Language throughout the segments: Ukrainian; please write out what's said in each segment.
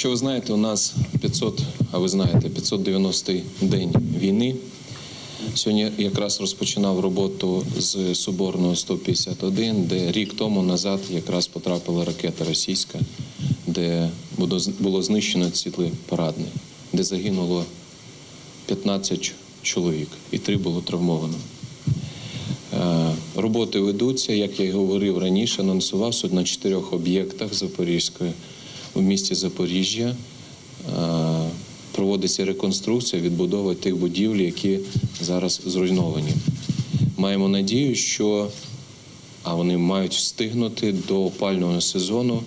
Якщо ви знаєте, у нас 500, а ви знаєте, 590-й день війни. Сьогодні якраз розпочинав роботу з Соборного 151, де рік тому назад якраз потрапила ракета російська, де було- знищено цілий парадний, де загинуло 15 чоловік і 3 було травмовано. Е, Роботи ведуться, як я й говорив раніше, анонсував суд на чотирьох об'єктах Запорізької в місті Запоріжжя. Е, Проводиться реконструкція, відбудова тих будівель, які зараз зруйновані. Маємо надію, що а вони мають встигнути до опального сезону.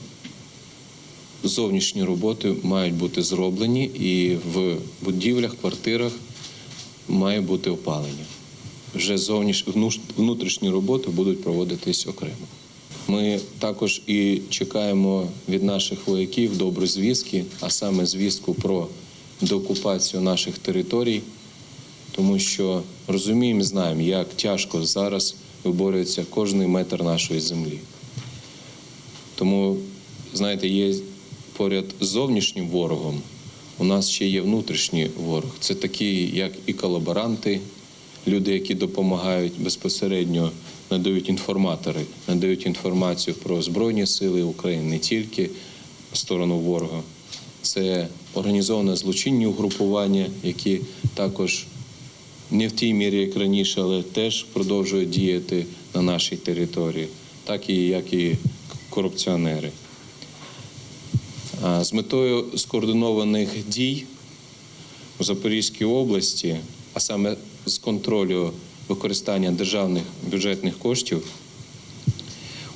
Зовнішні роботи мають бути зроблені, і в будівлях, квартирах має бути опалення вже зовніш... внутрішні роботи будуть проводитись окремо. Ми також і чекаємо від наших вояків добрі звістки, а саме звістку про деокупацію наших територій, тому що розуміємо, і знаємо, як тяжко зараз виборюється кожний метр нашої землі. Тому, знаєте, є поряд з зовнішнім ворогом, у нас ще є внутрішній ворог. Це такі, як і колаборанти, люди, які допомагають безпосередньо, надають інформатори, надають інформацію про Збройні Сили України не тільки сторону ворога. Це організоване злочинні угрупування, які також не в тій мірі, як раніше, але теж продовжують діяти на нашій території, так і як і корупціонери. З метою скоординованих дій у Запорізькій області, а саме з контролю використання державних бюджетних коштів,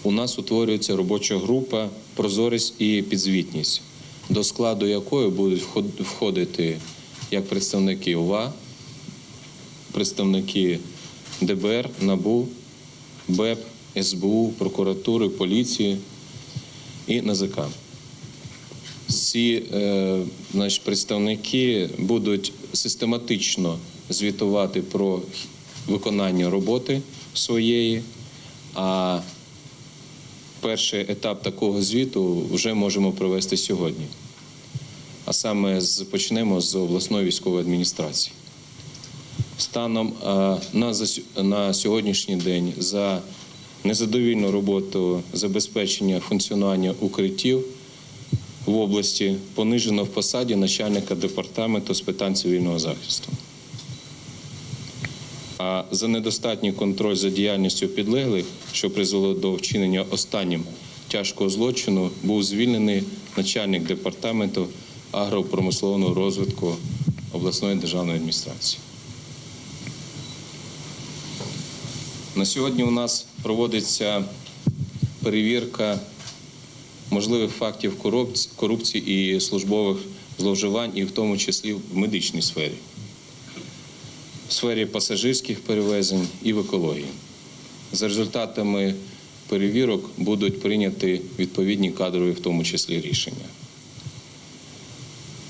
у нас утворюється робоча група Прозорість і підзвітність, до складу якої будуть входити як представники ОВА, представники ДБР, НАБУ, БЕП, СБУ, прокуратури, поліції і НАЗК. Ці е, значить, представники будуть систематично звітувати про виконання роботи своєї, а перший етап такого звіту вже можемо провести сьогодні. А саме почнемо з обласної військової адміністрації. Станом на сьогоднішній день за незадовільну роботу забезпечення функціонування укриттів в області понижено в посаді начальника департаменту з питань цивільного захисту. А за недостатній контроль за діяльністю підлеглих, що призвело до вчинення останнім тяжкого злочину, був звільнений начальник департаменту агропромислового розвитку обласної державної адміністрації. На сьогодні у нас проводиться перевірка можливих фактів корупції і службових зловживань, і в тому числі в медичній сфері, сфері пасажирських перевезень і в екології. За результатами перевірок будуть прийняті відповідні кадрові, в тому числі, рішення.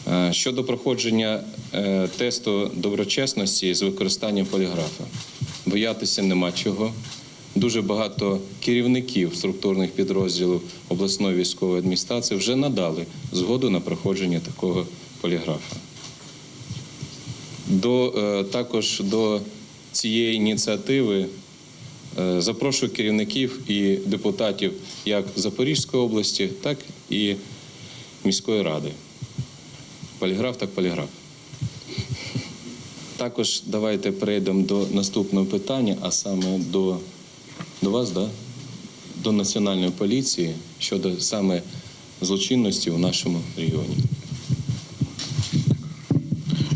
Е, Щодо проходження е, тесту доброчесності з використанням поліграфа, боятися нема чого. Дуже багато керівників структурних підрозділів обласної військової адміністрації вже надали згоду на проходження такого поліграфа. До, е, також до цієї ініціативи е, запрошую керівників і депутатів як Запорізької області, так і міської ради. Поліграф так поліграф. Також давайте перейдемо до наступного питання, а саме до, до вас, да? до Національної поліції щодо саме злочинності у нашому регіоні.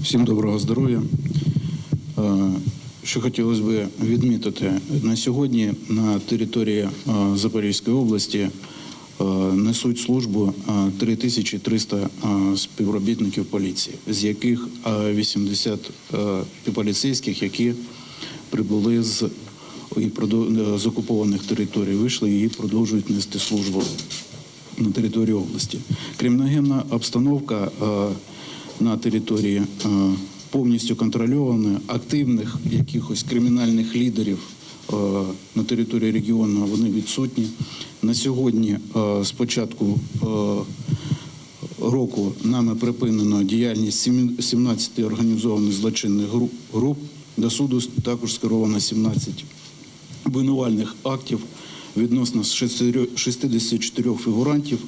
Всім доброго здоров'я. Е, Що хотілося б відмітити, на сьогодні на території е, Запорізької області е, несуть службу е, 3300 е, співробітників поліції, з яких е, 80 е, поліцейських, які прибули з, з окупованих територій, вийшли і продовжують нести службу на території області. Криміногенна обстановка на території е, повністю контрольована, активних якихось кримінальних лідерів е, на території регіону вони відсутні. На сьогодні, е, з початку року нами припинено діяльність сімі- 17 організованих злочинних груп. До суду також скеровано 17 обвинувальних актів відносно 64 фігурантів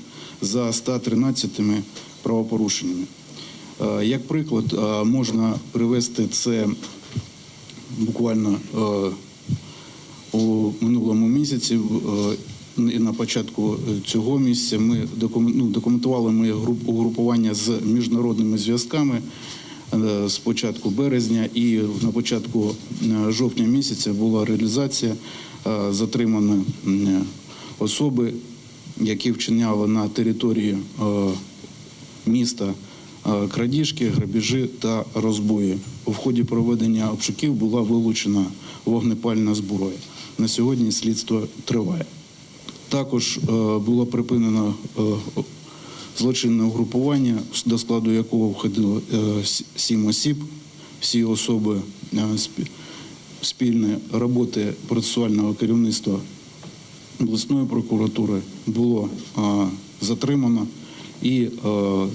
за 113 правопорушеннями. Е, Як приклад, е, можна привести це буквально е, у минулому місяці. на початку цього місяця ми ну, документували ми угрупування з міжнародними зв'язками з початку березня, і на початку жовтня місяця була реалізація затриманої особи, які вчиняли на території міста крадіжки, грабіжі та розбої. У ході проведення обшуків була вилучена вогнепальна зброя. На сьогодні слідство триває. Також е, було припинено е, злочинне угрупування, до складу якого входило е, сім осіб. Всі особи е, спільної роботи процесуального керівництва обласної прокуратури було е, затримано і е,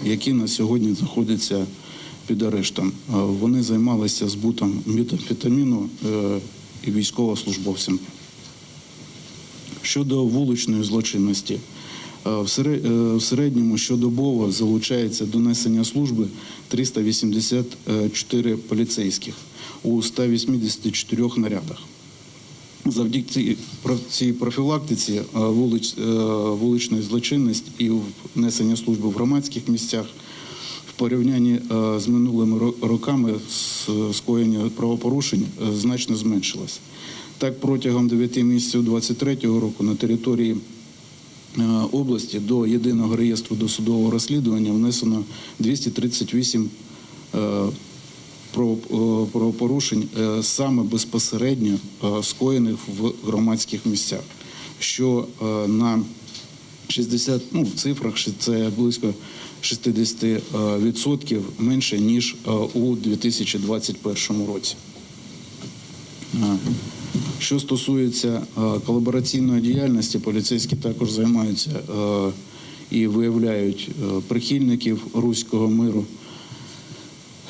які на сьогодні знаходяться під арештом. Е, Вони займалися збутом метамфетаміну е, і військовослужбовцям. Щодо вуличної злочинності, в середньому щодобово залучається до несення служби 384 поліцейських у 184 нарядах. Завдяки цій- профілактиці е, вулич, е, вуличної злочинності і внесення служби в громадських місцях в порівнянні е, з минулими ро- роками скоєння правопорушень значно зменшилось. Так, протягом 9 місяців 2023 року на території області до єдиного реєстру досудового розслідування внесено 238 про- е, правопорушень е, саме безпосередньо е, скоєних в громадських місцях, що на 60, ну, в цифрах це близько 60% е, відсотків менше, ніж у 2021 році. Що стосується колабораційної діяльності, поліцейські також займаються і виявляють прихильників руського миру.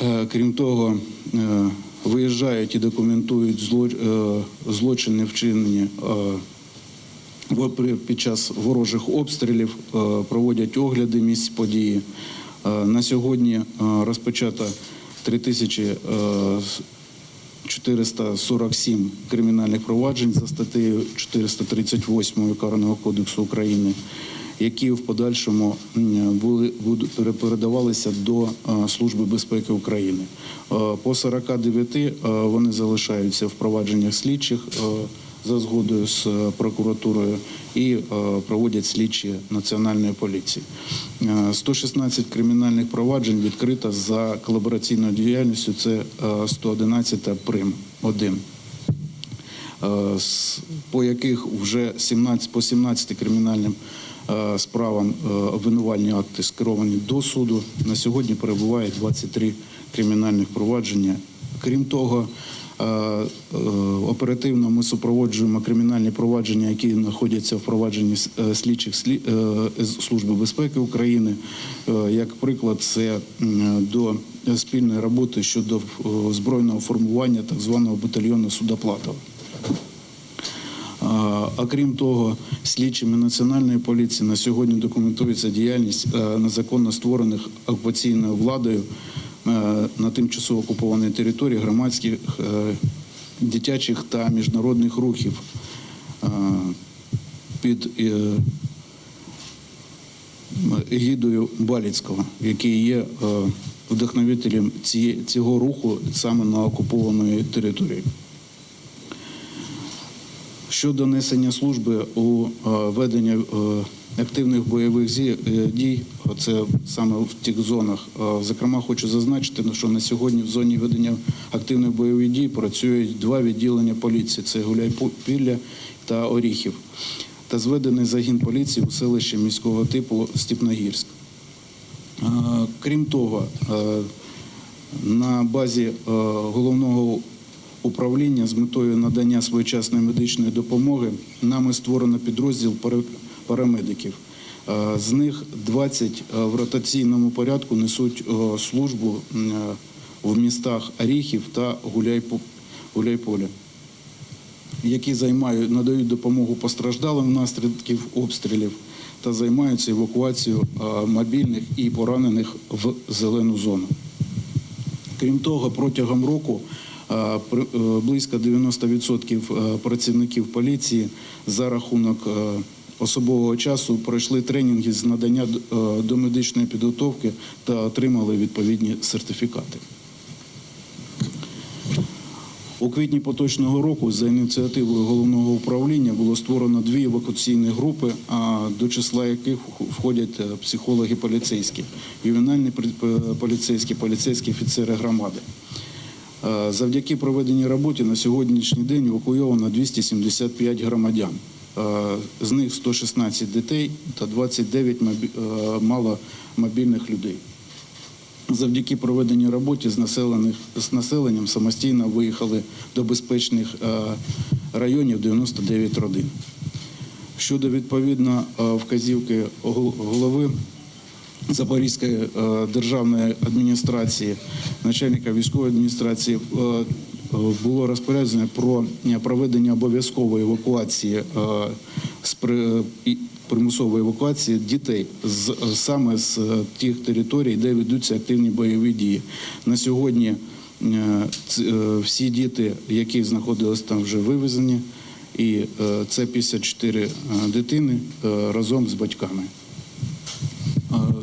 Е, Крім того, е, виїжджають і документують е, злочини, вчинені під час ворожих обстрілів, проводять огляди місць події. На сьогодні розпочато 3447 кримінальних проваджень за статтею 438 Карного кодексу України, які в подальшому були передавалися до е, Служби безпеки України. Е, По 49 е, вони залишаються в провадженнях слідчих за згодою з прокуратурою і проводять слідчі національної поліції. Е, 116 кримінальних проваджень відкрито за колабораційною діяльністю. Це е, 111 прим 1 е, по яких вже 17, по 17 кримінальним справам е, обвинувальні акти скеровані до суду. На сьогодні перебуває 23 кримінальних провадження. Крім того, е, е, оперативно ми супроводжуємо кримінальні провадження, які знаходяться в провадженні е, слідчих слі- е, Служби безпеки України. Е, Як приклад, це до спільної роботи щодо е, збройного формування так званого батальйону Судоплатова. А а крім того, слідчими національної поліції на сьогодні документується діяльність е, незаконно створених окупаційною владою е, на тимчасово окупованій території громадських е, дитячих та міжнародних рухів під егідою Баліцького, який є вдохновителем цього руху саме на окупованої території. Щодо несення служби у е, веденні е, активних бойових е, дій, це саме в тих зонах. Зокрема, хочу зазначити, ну, що на сьогодні в зоні ведення активних бойових дій працюють два відділення поліції: це Гуляйпілля та Оріхів, та зведений загін поліції у селищі міського типу Степногірськ. Е, Крім того, на базі головного управління з метою надання своєчасної медичної допомоги нами створено підрозділ парамедиків. Е, З них 20 в ротаційному порядку несуть е, службу е, в містах Оріхів та Гуляйпо- Гуляйполя, які займають, надають допомогу постраждалим внаслідків обстрілів та займаються евакуацією е, мобільних і поранених в зелену зону. Крім того, протягом року е, е, близько 90% е, працівників поліції за рахунок е, особового часу пройшли тренінги з надання е, домедичної підготовки та отримали відповідні сертифікати. У квітні поточного року за ініціативою головного управління було створено дві евакуаційні групи, до числа яких входять е, психологи поліцейські, ювенальні поліцейські, поліцейські офіцери громади. Е, Завдяки проведеній роботі на сьогоднішній день евакуйовано 275 громадян. Е, З них 116 дітей та 29 мобі- е, маломобільних людей. Завдяки проведеній роботі з, населених, з населенням самостійно виїхали до безпечних районів 99 родин. Щодо відповідно вказівки голови Запорізької е, державної адміністрації, начальника військової адміністрації, е, було розпорядження про проведення обов'язкової евакуації е, з примусової евакуації дітей з саме з тих територій, де ведуться активні бойові дії. На сьогодні всі діти, які знаходились там, вже вивезені, і це 54 е, дитини разом з батьками.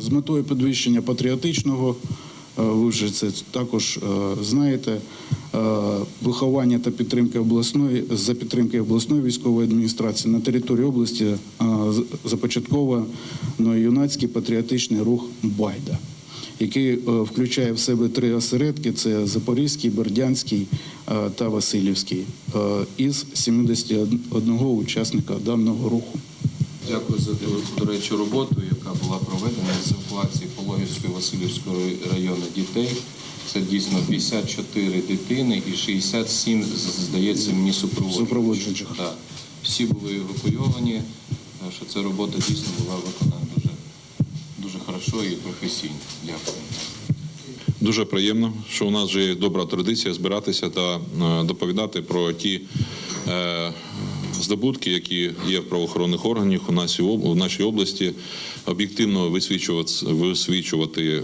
З метою підвищення патріотичного, е, ви вже це також е, знаєте, е, виховання та підтримки обласної за підтримки обласної військової адміністрації на території області започатковано юнацький патріотичний рух Байда, який включає в себе три осередки: це Запорізький, Бердянський та Васильівський, із 71 учасника даного руху. Дякую за до- до речі роботу, яка була проведена з евакуації Пологівської Васильівської району дітей. Це дійсно 54 дитини і 67, здається, мені супроводжуючих. Так. Всі були евакуйовані, що ця робота дійсно була виконана дуже, дуже хорошо і професійно. Дякую. Дуже приємно, що у нас вже є добра традиція збиратися та е, доповідати про ті е, здобутки, які є в правоохоронних органах у нашій області, об'єктивно висвічувати, висвічувати е,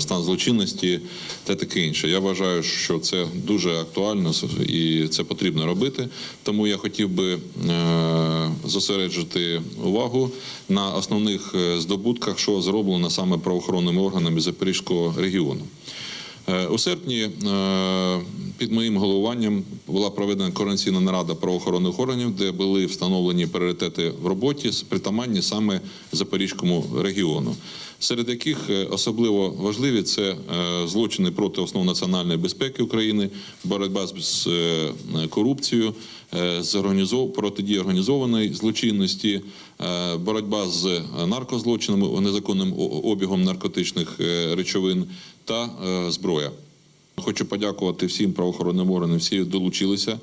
стан злочинності та таке інше. Я вважаю, що це дуже актуально і це потрібно робити. Тому я хотів би е, зосереджити увагу на основних е, здобутках, що зроблено саме правоохоронними органами Запорізького регіону. У серпні під моїм головуванням була проведена координаційна нарада правоохоронних органів, де були встановлені пріоритети в роботі, притаманні саме Запорізькому регіону, серед яких е, особливо важливі це е, злочини проти основ національної безпеки України, боротьба з- е, корупцією, протидія організованої злочинності, боротьба з наркозлочинами, незаконним обігом наркотичних речовин та зброя. Хочу подякувати всім правоохоронним органам, всі долучилися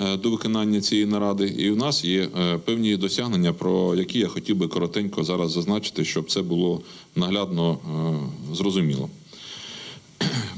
е, до виконання цієї наради. І в нас є е, певні досягнення, про які я хотів би коротенько зараз зазначити, щоб це було наглядно е, зрозуміло.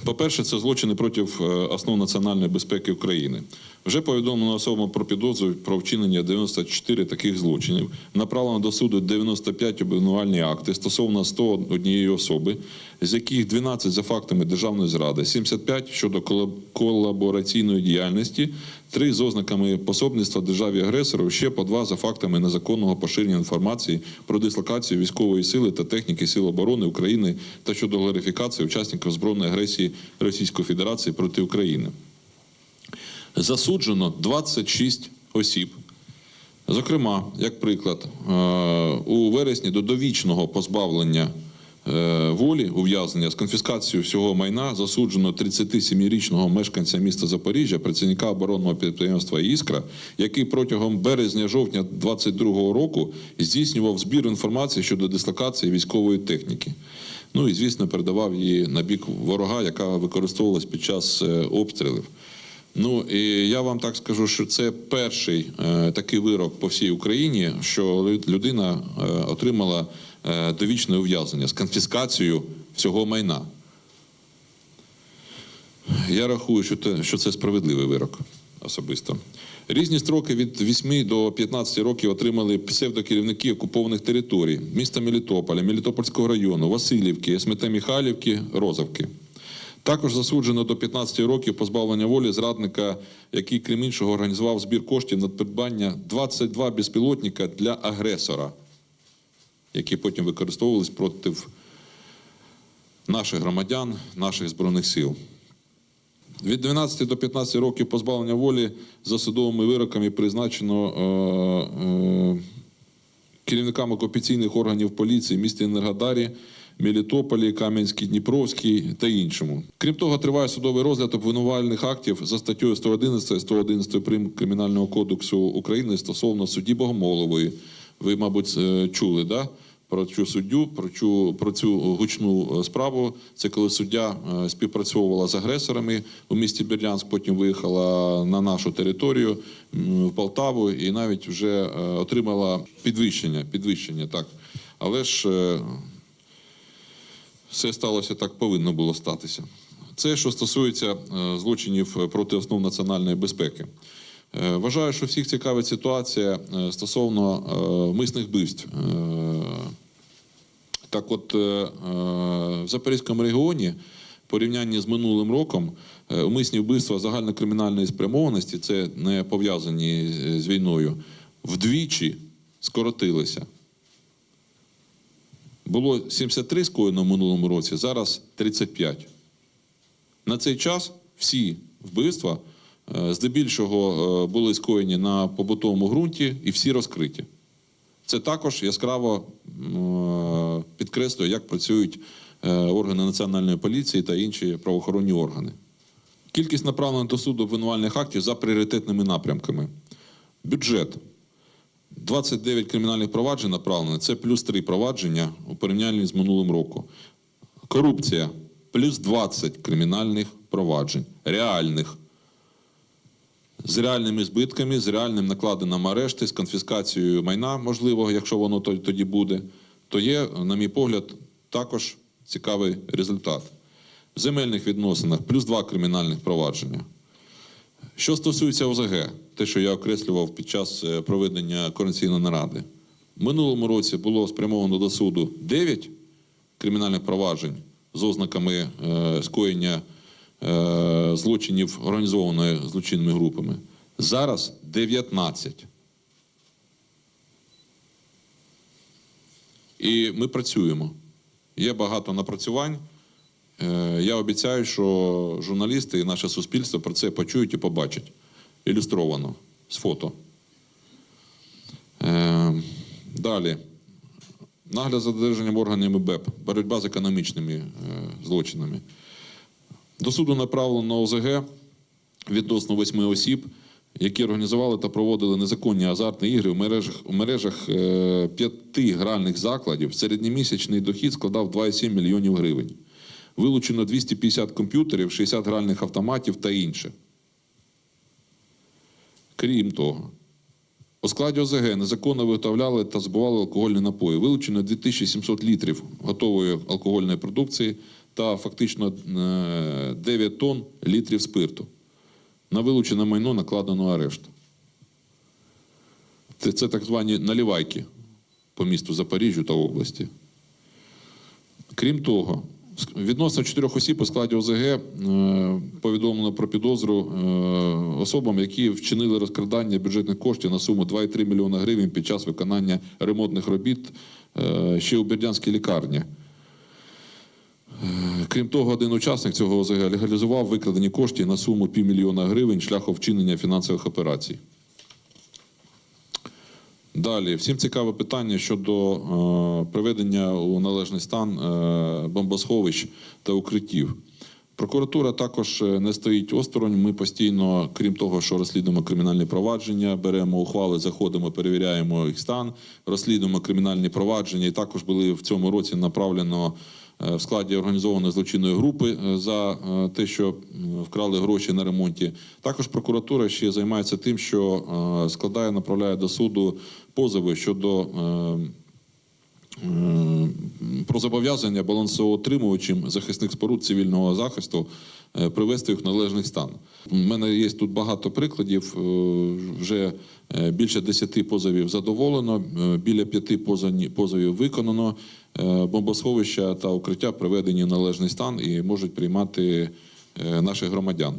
По-перше, це злочини проти е, основ національної безпеки України. Вже повідомлено особам про підозру про вчинення 94 таких злочинів. Направлено до суду 95 обвинувальні акти стосовно 101 особи, з яких 12 за фактами державної зради, 75 щодо колаб- колабораційної діяльності, 3 з ознаками пособництва державі агресору, ще по 2 за фактами незаконного поширення інформації про дислокацію військової сили та техніки Сил оборони України та щодо глорифікації учасників збройної агресії Російської Федерації проти України. Засуджено 26 осіб. Зокрема, як приклад, е, у вересні до довічного позбавлення волі ув'язнення з конфіскацією всього майна засуджено 37-річного мешканця міста Запоріжжя, працівника оборонного підприємства Іскра, який протягом березня-жовтня 2022 року здійснював збір інформації щодо дислокації військової техніки. Ну і звісно, передавав її на бік ворога, яка використовувалась під час е, обстрілів. Ну і я вам так скажу, що це перший е, такий вирок по всій Україні, що людина е, отримала е, довічне ув'язнення з конфіскацією всього майна. Я рахую, що, це справедливий вирок особисто. Різні строки від 8 до 15 років отримали псевдокерівники окупованих територій міста Мелітополя, Мелітопольського району, Васильівки, СМТ Михайлівки, Розовки. Також засуджено до 15 років позбавлення волі зрадника, який, крім іншого, організував збір коштів на придбання 22 безпілотника для агресора, які потім використовувались проти наших громадян, наших збройних сил. Від 12 до 15 років позбавлення волі за судовими вироками призначено е, е, керівникам окупаційних органів поліції в місті Енергодарі, Мелітополі, Кам'янській, Дніпровській та іншому. Крім того, триває судовий розгляд обвинувальних актів за статтею 111 111 прим Кримінального кодексу України стосовно судді Богомолової. Ви, мабуть, е, чули, да? Про цю суддю, про цю, про цю гучну е, справу. Це коли суддя е, співпрацьовувала з агресорами у місті Бердянськ, потім виїхала на нашу територію в Полтаву і навіть вже отримала підвищення. підвищення так. Але ж все сталося так, повинно було статися. Це що стосується злочинів проти основ національної безпеки. Е, Вважаю, що всіх цікавить ситуація е, стосовно е, мисних вбивств. Так от, в Запорізькому регіоні, в порівнянні з минулим роком, умисні вбивства загальнокримінальної спрямованості, це не пов'язані з- війною, вдвічі скоротилися. Було 73 скоєно в минулому році, зараз 35. На цей час всі вбивства здебільшого е, були скоєні на побутовому ґрунті і всі розкриті. Це також яскраво підкреслює, як працюють е, органи національної поліції та інші правоохоронні органи. Кількість направлених до суду обвинувальних актів за пріоритетними напрямками. Бюджет 29 кримінальних проваджень направлено, це плюс 3 провадження у порівнянні з минулим роком. Корупція плюс 20 кримінальних проваджень, реальних. З реальними збитками, з реальним накладенням арешти, з конфіскацією майна, можливо, якщо воно тоді буде, то є, на мій погляд, також цікавий результат. В земельних відносинах плюс 2 кримінальних провадження. Що стосується ОЗГ, те, що я окреслював під час е, проведення координаційної наради, в минулому році було спрямовано до суду 9 кримінальних проваджень з ознаками е, скоєння злочинів організованої злочинними групами. Зараз 19. І ми працюємо. Є багато напрацювань. Е, Я обіцяю, що журналісти і наше суспільство про це почують і побачать ілюстровано з фото. Е, Далі. Нагляд за додержанням органами БЕП, боротьба з економічними е, злочинами. До суду направлено ОЗГ відносно восьми осіб, які організували та проводили незаконні азартні ігри в мережах, у мережах е, п'яти гральних закладів. Середньомісячний дохід складав 2,7 мільйонів гривень. Вилучено 250 комп'ютерів, 60 гральних автоматів та інше. Крім того, у складі ОЗГ незаконно виготовляли та збували алкогольні напої. Вилучено 2700 літрів готової алкогольної продукції та фактично е, 9 тонн літрів спирту. На вилучене майно накладено арешт. Це, так звані налівайки по місту Запоріжжю та області. Крім того, відносно чотирьох осіб у складі ОЗГ е, повідомлено про підозру е, особам, які вчинили розкрадання бюджетних коштів на суму 2,3 мільйона гривень під час виконання ремонтних робіт е, ще у Бердянській лікарні. Крім того, один учасник цього ОЗГ легалізував викрадені кошти на суму півмільйона гривень шляхом вчинення фінансових операцій. Далі, всім цікаве питання щодо е, приведення у належний стан е, бомбосховищ та укриттів. Прокуратура також е, не стоїть осторонь. Ми постійно, крім того, що розслідуємо кримінальні провадження, беремо ухвали, заходимо, перевіряємо їх стан, розслідуємо кримінальні провадження. І також були в цьому році направлено в складі організованої злочинної групи е, за е, те, що вкрали гроші на ремонті. Також прокуратура ще займається тим, що е, складає, направляє до суду позови щодо е, е, про зобов'язання балансоутримувачам захисних споруд цивільного захисту е, привести їх в належний стан. У мене є тут багато прикладів. Е, Вже е, більше 10 позовів задоволено, е, біля 5 позовні- позовів виконано. Е, Бомбосховища та укриття приведені в належний стан і можуть приймати е, наших громадян.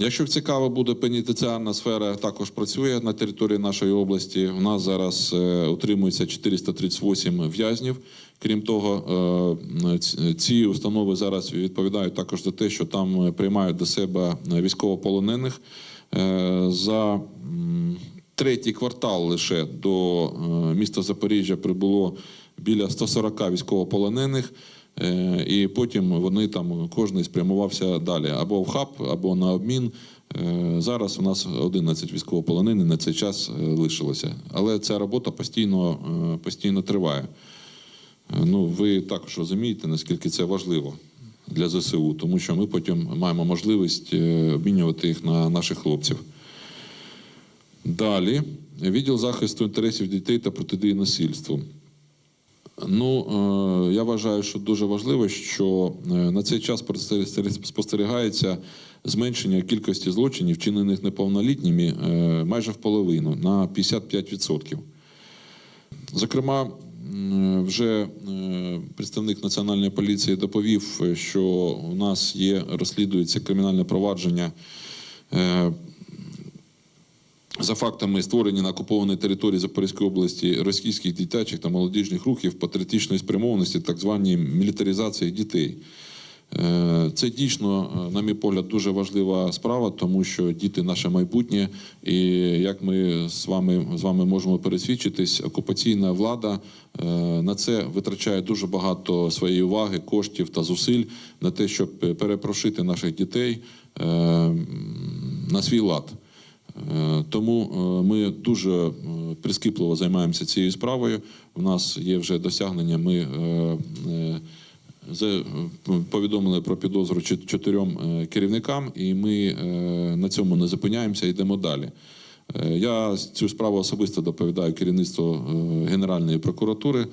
Якщо цікаво буде, пенітенціарна сфера також працює на території нашої області. У нас зараз е, утримується 438 в'язнів. Крім того, е, ці установи зараз відповідають також за те, що там е, приймають до себе військовополонених. За третій квартал лише до міста Запоріжжя прибуло біля 140 військовополонених. Е, І потім вони там кожен спрямувався далі або в хаб, або на обмін. Е, Зараз у нас 11 військовополонених на цей час е, лишилося. Але ця робота постійно, постійно триває. Ну, ви також розумієте, наскільки це важливо для ЗСУ, тому що ми потім маємо можливість обмінювати їх на наших хлопців. Далі, відділ захисту інтересів дітей та протидії насильству. Ну, е, я вважаю, що дуже важливо, що е, на цей час спостерігається- зменшення кількості злочинів, вчинених неповнолітніми, е, майже в половину на 55%. Зокрема, вже представник національної поліції доповів, що у нас є розслідується кримінальне провадження за фактами створення на окупованій території Запорізької області російських дитячих та молодіжних рухів патріотичної спрямованості, так звані мілітаризації дітей. Е, Це дійсно, е, на мій погляд, дуже важлива справа, тому що діти наше майбутнє, і як ми з вами з вами можемо пересвідчитись, окупаційна влада е, на це витрачає дуже багато своєї уваги, коштів та зусиль на те, щоб перепрошити наших дітей на свій лад. Е, Тому е, ми дуже е, прискіпливо займаємося цією справою. У нас є вже досягнення. Ми повідомили про підозру чот- чотирьом керівникам, і ми на цьому не зупиняємося, йдемо далі. Я цю справу особисто доповідаю керівництву Генеральної прокуратури,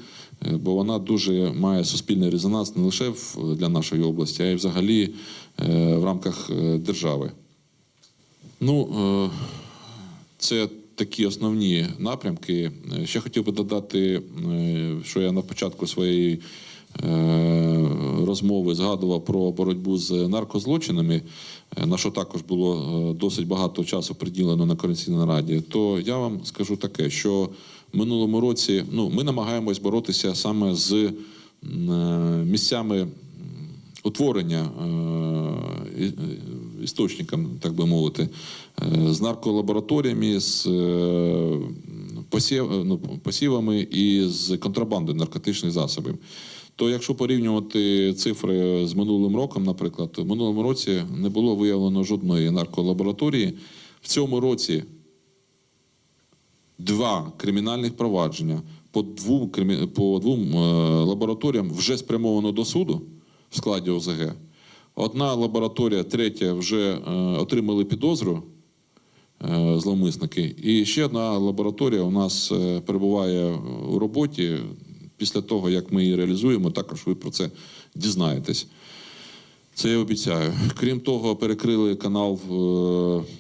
бо вона дуже має суспільний резонанс не лише для нашої області, а й взагалі в рамках держави. Ну, е, це такі основні напрямки. Ще хотів би додати, е, що я на початку своєї е, розмови згадував про боротьбу з наркозлочинами, на що також було досить багато часу приділено на координаційній раді. То я вам скажу таке, що в минулому році ну, ми намагаємось боротися саме з місцями утворення істочником, так би мовити, е, з нарколабораторіями, з е, посів, ну, посівами і з контрабандою наркотичних засобів. То якщо порівнювати цифри з минулим роком, наприклад, в минулому році не було виявлено жодної нарколабораторії. В цьому році два кримінальних провадження по двом, по двом е, лабораторіям вже спрямовано до суду в складі ОЗГ. Одна лабораторія, третя вже е, отримали підозру е, зловмисники. І ще одна лабораторія у нас е, перебуває у роботі. Після того, як ми її реалізуємо, також ви про це дізнаєтесь. Це я обіцяю. Крім того, перекрили канал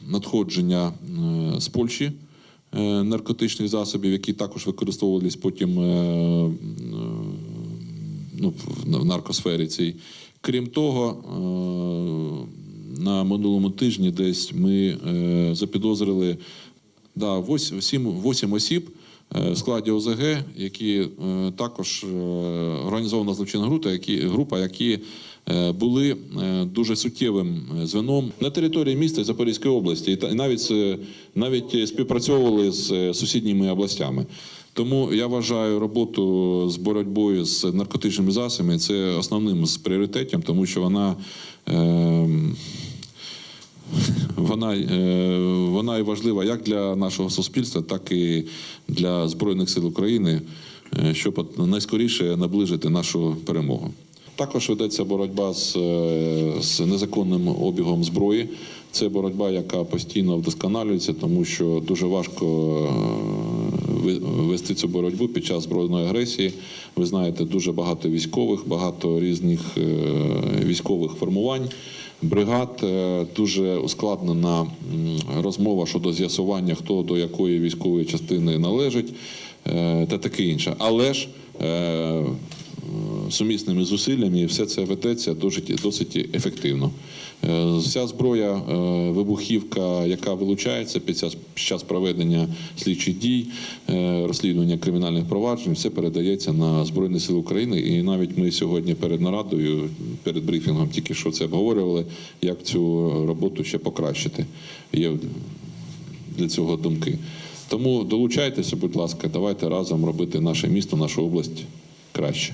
надходження з Польщі наркотичних засобів, які також використовувались потім ну, в наркосфері цій. Крім того, е, на минулому тижні десь ми е, запідозрили да, 8, 8 осіб е, в складі ОЗГ, які також організована злочинна група, які, група, які були дуже суттєвим звеном на території міста Запорізької області, і навіть, навіть співпрацьовували з сусідніми областями. Тому я вважаю роботу з боротьбою з наркотичними засобами це основним з пріоритетів, тому що вона. Е, вона, вона і важлива як для нашого суспільства, так і для Збройних сил України, е, щоб найскоріше наближити нашу перемогу. Також ведеться боротьба з, е, з незаконним обігом зброї. Це боротьба, яка постійно вдосконалюється, тому що дуже важко е, вести цю боротьбу під час збройної агресії. Ви знаєте, дуже багато військових, багато різних е, військових формувань. Бригад Е, дуже ускладнена розмова щодо з'ясування, хто до якої військової частини належить, е, та таке інше. Але ж сумісними зусиллями все це ведеться досить, досить ефективно. Е, Вся зброя, е, вибухівка, яка вилучається під час, проведення слідчих дій, е, розслідування кримінальних проваджень, все передається на Збройні Сили України. І навіть ми сьогодні перед нарадою, перед брифінгом тільки що це обговорювали, як цю роботу ще покращити. Є для цього думки. Тому долучайтеся, будь ласка, давайте разом робити наше місто, нашу область краще.